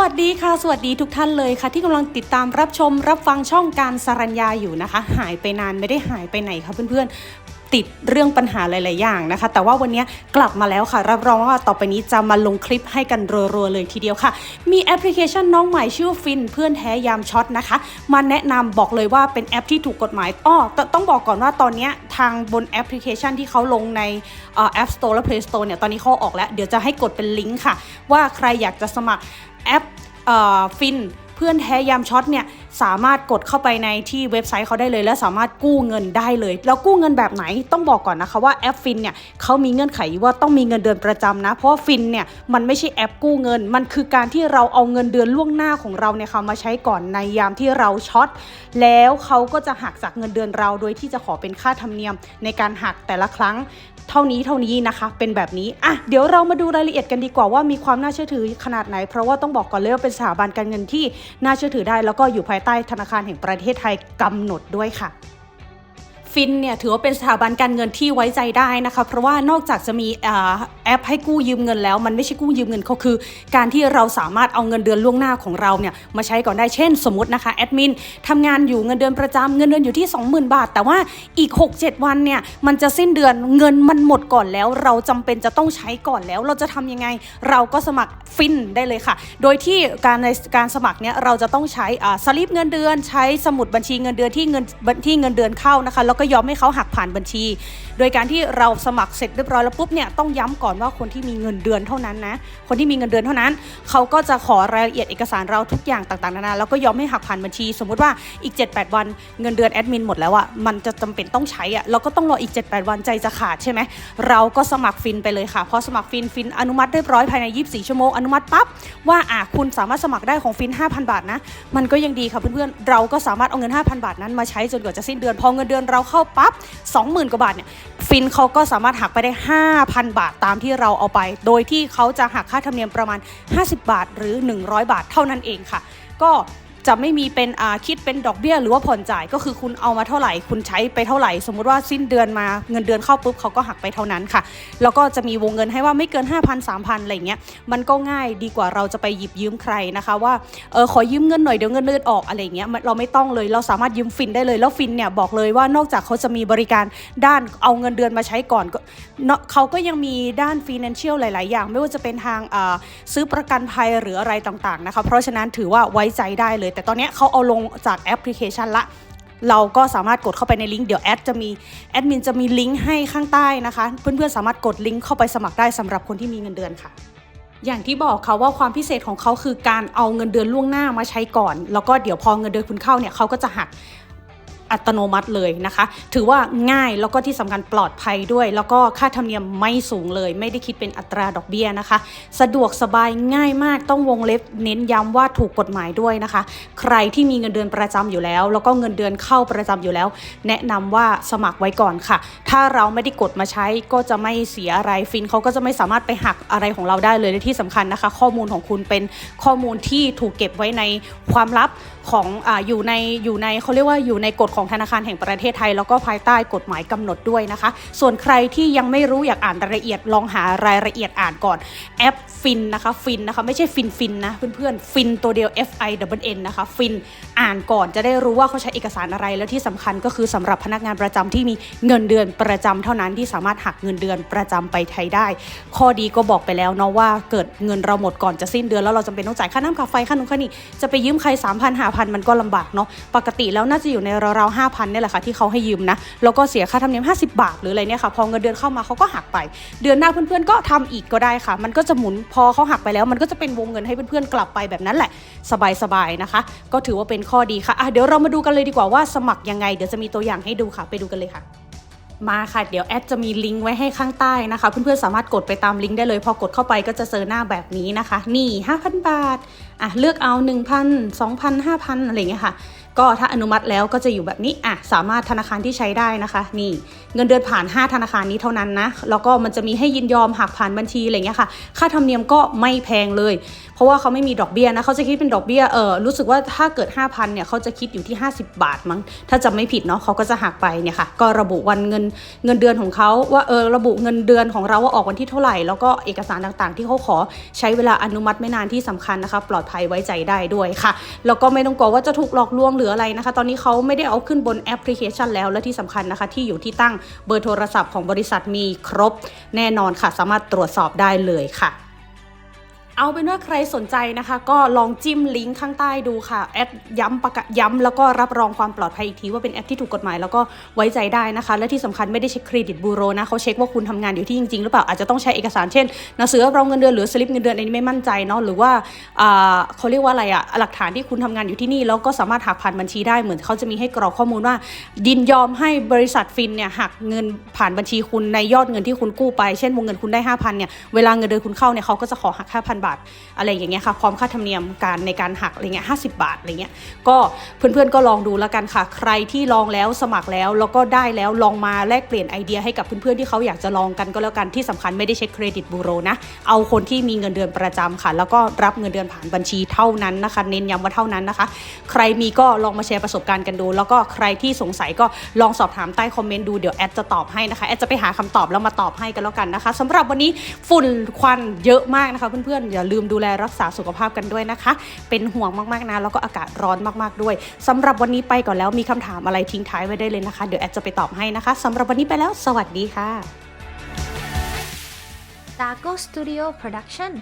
วัสดีค่ะ สวัสดีทุกท่านเลยค่ะ ที่กำลังติดตามรับชมรับฟังช่องการสรัญญาอยู่นะคะ หายไปนานไม่ได้หายไปไหนค่ะเพื่อนๆ ติดเรื่องปัญหาหลายๆอย่างนะคะ แต่ว่าวันนี้กลับมาแล้วค่ะ รับรองว่าต่อไปนี้จะมาลงคลิปให้กันรัวๆเลยทีเดียวค่ะ มีแอปพลิเคชันน้องใหม่ชื่อฟินเพื่อนแท้ยามช็อตนะคะมาแนะนำบอกเลยว่าเป็นแอปที่ถูกกฎหมายอ้อต้องบอกก่อนว่าตอนนี้ทางบนแอปพลิเคชันที่เขาลงในเอ่อ App Store และ Play Store เนี่ยตอนนี้เขาออกแล้ว เดี๋ยวจะให้กดเป็นลิงก์ค่ะ ว่าใครอยากจะสมัคร แอปฟินเพื่อนแท้ยามช็อตเนี่ย สามารถกดเข้าไปในที่เว็บไซต์เขาได้เลย และสามารถกู้เงินได้เลย แล้วกู้เงินแบบไหนต้องบอกก่อนนะคะว่าแอปฟินเนี่ยเขามีเงื่อนไขว่าต้องมีเงินเดือนประจำนะ เพราะฟินเนี่ยมันไม่ใช่แอปกู้เงิน มันคือการที่เราเอาเงินเดือนล่วงหน้าของเราเนี่ยค่ะมาใช้ก่อนในยามที่เราช็อตแล้วเขาก็จะหักจากเงินเดือนเราโดยที่จะขอเป็นค่าธรรมเนียมในการหักแต่ละครั้งเท่านี้เท่านี้นะคะเป็นแบบนี้อะเดี๋ยวเรามาดูรายละเอียดกันดีกว่าว่ามีความน่าเชื่อถือขนาดไหน เพราะว่าต้องบอกก่อนเลยว่าเป็นสถาบันการเงินที่น่าเชื่อถือได้แล้วก็อยู่ภายใต้ธนาคารแห่งประเทศไทยกำหนดด้วยค่ะ ฟินเนี่ยถือว่าเป็นสถาบันการเงินที่ไว้ใจได้นะคะ เพราะว่านอกจากจะมีอแอปให้กู้ยืมเงินแล้ว มันไม่ใช่กู้ยืมเงินเขาคือ การที่เราสามารถเอาเงินเดือนล่วงหน้าของเราเนี่ยมาใช้ก่อนได้เช่น สมมตินะคะแอดมินทำงานอยู่เงินเดือนประจำเงินเดือนอยู่ที่ 20,000 บาท แต่ว่าอีก 6-7 วันเนี่ยมันจะสิ้นเดือนเงินมันหมดก่อนแล้ว เราจำเป็นจะต้องใช้ก่อนแล้ว เราจะทำยังไง เราก็สมัครฟินได้เลยค่ะ โดยที่การในการสมัครเนี่ยเราจะต้องใช้สลิปเงินเดือนใช้สมุดบัญชีเงินเดือนที่เงินที่เงินเดือนเข้านะคะแล้วก็ยอมให้เขาหักผ่านบัญชี โดยการที่เราสมัครเสร็จเรียบร้อยแล้วปุ๊บเนี่ยต้องย้ำก่อนว่าคนที่มีเงินเดือนเท่านั้นนะคนที่มีเงินเดือนเท่านั้น เขาก็จะขอรายละเอียดเอกสารเราทุกอย่างต่างๆนานาแล้วก็ยอมให้หักผ่านบัญชี สมมุติว่าอีก 7-8 วันเงินเดือนแอดมินหมดแล้วอะมันจะจำเป็นต้องใช้อะเราก็ต้องรออีก 7-8 วันใจจะขาดใช่ไหมเราก็สมัครฟินไปเลยค่ะพอสมัครฟินฟินอนุมัติเรียบร้อยภายใน 24 ชั่วโมงอนุมัติปั๊บว่าอะคุณสามารถสมัครได้ของฟิน 5,000 บาทนะ มันก็ยังดีค่ะเพื่อนๆเราก็สามารถเอาเงิน 5,000 บาทนั้นมาใช้จนกว่าจะสิ้นเดือนพอเงินเดือนเราเข้าปั๊บ 20,000 กว่าบาทเนี่ยฟินเขาก็สามารถหักไปได้ 5,000 บาทตามที่เราเอาไป โดยที่เขาจะหักค่าธรรมเนียมประมาณ 50 บาทหรือ 100 บาทเท่านั้นเองค่ะ ก็ จะไม่มีเป็นอ่าคิดเป็นดอกเบี้ย หรือว่าผ่อนจ่ายก็คือคุณเอามาเท่าไหร่ คุณใช้ไปเท่าไหร่ สมมุติว่าสิ้นเดือนมาเงินเดือนเข้าปุ๊บเขาก็หักไปเท่านั้นค่ะ แล้วก็จะมีวงเงินให้ว่าไม่เกิน 5,000 3,000อะไรเงี้ยมันก็ง่ายดีกว่าเราจะไปหยิบยืมใครนะคะ ว่าเออขอยืมเงินหน่อยเดี๋ยวเงินเดือนออกอะไรเงี้ยมันเราไม่ต้องเลยเราสามารถยืมฟินได้เลยแล้วฟินเนี่ยบอกเลยว่านอกจากเขาจะมีบริการด้านเอาเงินเดือนมาใช้ก่อนเนอะเขาก็ยังมีด้าน financial หลาย ๆ อย่าง ไม่ว่าจะเป็นทางซื้อประกันภัยหรืออะไรต่าง ๆ นะคะ เพราะฉะนั้นถือว่าไว้ใจได้เลยแต่ตอนนี้เขาเอาลงจากแอปพลิเคชันละ เราก็สามารถกดเข้าไปในลิงก์เดี๋ยวแอดจะมีแอดมินจะมีลิงก์ให้ข้างใต้นะคะ เพื่อนๆสามารถกดลิงก์เข้าไปสมัครได้สำหรับคนที่มีเงินเดือนค่ะ อย่างที่บอกค่ะว่าความพิเศษของเขาคือการเอาเงินเดือนล่วงหน้ามาใช้ก่อน แล้วก็เดี๋ยวพอเงินเดือนคุณเข้าเนี่ยเขาก็จะหัก อัตโนมัติเลยนะคะ ถือว่าง่ายแล้วก็ที่สำคัญปลอดภัยด้วย แล้วก็ค่าธรรมเนียมไม่สูงเลย ไม่ได้คิดเป็นอัตราดอกเบี้ยนะคะ สะดวกสบายง่ายมากต้องวงเล็บเน้นย้ำว่าถูกกฎหมายด้วยนะคะ ใครที่มีเงินเดือนประจำอยู่แล้ว แล้วก็เงินเดือนเข้าประจำอยู่แล้ว แนะนำว่าสมัครไว้ก่อนค่ะ ถ้าเราไม่ได้กดมาใช้ก็จะไม่เสียอะไรฟินเขาก็จะไม่สามารถไปหักอะไรของเราได้เลยและที่สำคัญนะคะ ข้อมูลของคุณเป็นข้อมูลที่ถูกเก็บไว้ในความลับ ของออยู่ในอยู่ในเขาเรียกว่าอยู่ในกฎของธนาคารแห่งประเทศไทย แล้วก็ภายใต้กฎหมายกำหนดด้วยนะคะ ส่วนใครที่ยังไม่รู้อยากอ่านรายละเอียดลองหารายละเอียดอ่านก่อนแอปฟินนะคะฟินนะคะไม่ใช่ฟินฟินนะเพื่อนๆฟินตัวเดียว F I W N นะคะฟินอ่านก่อนจะได้รู้ว่าเขาใช้เอกสารอะไรแล้วที่สำคัญก็คือสำหรับพนักงานประจำที่มีเงินเดือนประจำเท่านั้นที่สามารถหักเงินเดือนประจำไปไทยได้ ข้อดีก็บอกไปแล้วเนาะว่าเกิดเงินเราหมดก่อนจะสิ้นเดือนแล้วเราจำเป็นต้องจ่ายค่าน้ำค่าไฟค่านุ่งค่านี่จะไปยืมใคร3 0 0 0 5 0 0มันก็ลำบากเนาะปกติแล้วน่าจะอยู่ในราวๆ5,000เนี่ยแหละค่ะที่เขาให้ยืมนะแล้วก็เสียค่าธรรมเนียม 50 บาทหรืออะไรเนี่ยค่ะพอเงินเดือนเข้ามาเขาก็หักไป เดือนหน้าเพื่อนๆก็ทำอีกก็ได้ค่ะ มันก็จะหมุนพอเขาหักไปแล้ว มันก็จะเป็นวงเงินให้เพื่อนๆกลับไปแบบนั้นแหละ สบายๆนะคะ ก็ถือว่าเป็นข้อดีค่ะอะเดี๋ยวเรามาดูกันเลยดีกว่าว่าสมัครยังไงเดี๋ยวจะมีตัวอย่างให้ดูค่ะ ไปดูกันเลยค่ะมาค่ะ เดี๋ยวแอดจะมีลิงก์ไว้ให้ข้างใต้นะคะ เพื่อนๆสามารถกดไปตามลิงก์ได้เลย พอกดเข้าไปก็จะเจอหน้าแบบนี้นะคะ นี่ 5,000 บาทอะเลือกเอา 1,000 2,000 5,000 อะไรอย่างเงี้ยค่ะ ก็ถ้าอนุมัติแล้วก็จะอยู่แบบนี้อะสามารถธนาคารที่ใช้ได้นะคะ นี่เงินเดือนผ่าน 5 ธนาคารนี้เท่านั้นนะ แล้วก็มันจะมีให้ยินยอมหักผ่านบัญชีอะไรเงี้ยค่ะ ค่าธรรมเนียมก็ไม่แพงเลย เพราะว่าเขาไม่มีดอกเบี้ยนะเขาจะคิดเป็นดอกเบี้ยเออรู้สึกว่าถ้าเกิด 5,000เนี่ยเขาจะคิดอยู่ที่ 50 บาทมั้งถ้าจำไม่ผิดเนาะเขาก็จะหักไปเนี่ยค่ะก็ระบุวันเงินเงินเดือนของเขาว่าเออระบุเงินเดือนของเราว่าออกวันที่เท่าไหร่ แล้วก็เอกสารต่างๆ ที่เขาขอใช้เวลาอนุมัติไม่นานที่สำคัญนะคะปลอดภัยไว้ใจได้ด้วยค่ะ แล้วก็ไม่ต้องกลัวว่าจะถูกหลอกลวงหรืออะไรนะคะ ตอนนี้เขาไม่ได้เอาขึ้นบนแอปพลิเคชันแล้วและที่สำคัญนะคะ ที่อยู่ที่ตั้งเบอร์โทรศัพท์ของบริษัทมีครบแน่นอนค่ะ สามารถตรวจสอบได้เลยค่ะ เอาเป็นว่าใครสนใจนะคะ ก็ลองจิ้มลิงก์ข้างใต้ดูค่ะ แอดย้ำประกาศย้ำแล้วก็รับรองความปลอดภัยอีกทีว่าเป็นแอปที่ถูกกฎหมายแล้วก็ไว้ใจได้นะคะ และที่สำคัญไม่ได้เช็คเครดิตบูโรนะเขาเช็คว่าคุณทำงานอยู่ที่จริงๆหรือเปล่าอาจจะต้องใช้เอกสารเช่นหนังสือรับรองเงินเดือนหรือสลิปเงินเดือนอันนี้ไม่มั่นใจเนาะหรือว่าเขาเรียกว่าอะไรอะหลักฐานที่คุณทำงานอยู่ที่นี่แล้วก็สามารถหักผ่านบัญชีได้เหมือนเขาจะมีให้กรอกข้อมูลว่าดินยอมให้บริษัทฟินเนี่ยหักเงินผ่านบัญชีคุณในยอดเงินที่คุณกู้ไป เช่นวงเงินคุณได้5,000เนี่ยเวลาเงินเดือนคุณเข้าเนี่ยเขาก็จะขอหัก5,000บาท อะไรอย่างเงี้ยค่ะ พร้อมค่าธรรมเนียมการในการหักอะไรเงี้ยห้บาทอะไรเงี้ย ก็เพื่อนๆก็ลองดูแล้วกันค่ะ ใครที่ลองแล้วสมัครแล้ว แล้วก็ได้แล้วลองมาแลกเปลี่ยนไอเดียให้กับเพื่อนๆที่เขาอยากจะลองกันก็แล้วกันที่สำคัญไม่ได้เช็คเครดิตบูโรนะ เอาคนที่มีเงินเดือนประจำค่ะ แล้วก็รับเงินเดือนผ่านบัญชีเท่านั้นนะคะ เน้นย้ำว่าเท่านั้นนะคะ ใครมีก็ลองมาแชร์ประสบการณ์กันดู แล้วก็ใครที่สงสัยก็ลองสอบถามใต้คอมเมนต์ดูเดี๋ยวแอดจะตอบให้นะคะแอดจะไปหาคำตอบแล้วมาตอบให้กันแล้วกันนะคะสำหรับวันนี้ฝุ่นควันเยอะมากนะคะเพื่อนๆอย่าลืมดูแลรักษาสุขภาพกันด้วยนะคะ เป็นห่วงมากๆนะแล้วก็อากาศร้อนมากๆด้วยสำหรับวันนี้ไปก่อนแล้วมีคำถามอะไรทิ้งท้ายไว้ได้เลยนะคะ เดี๋ยวแอดจะไปตอบให้นะคะสำหรับวันนี้ไปแล้ว สวัสดีค่ะ Taco Studio Production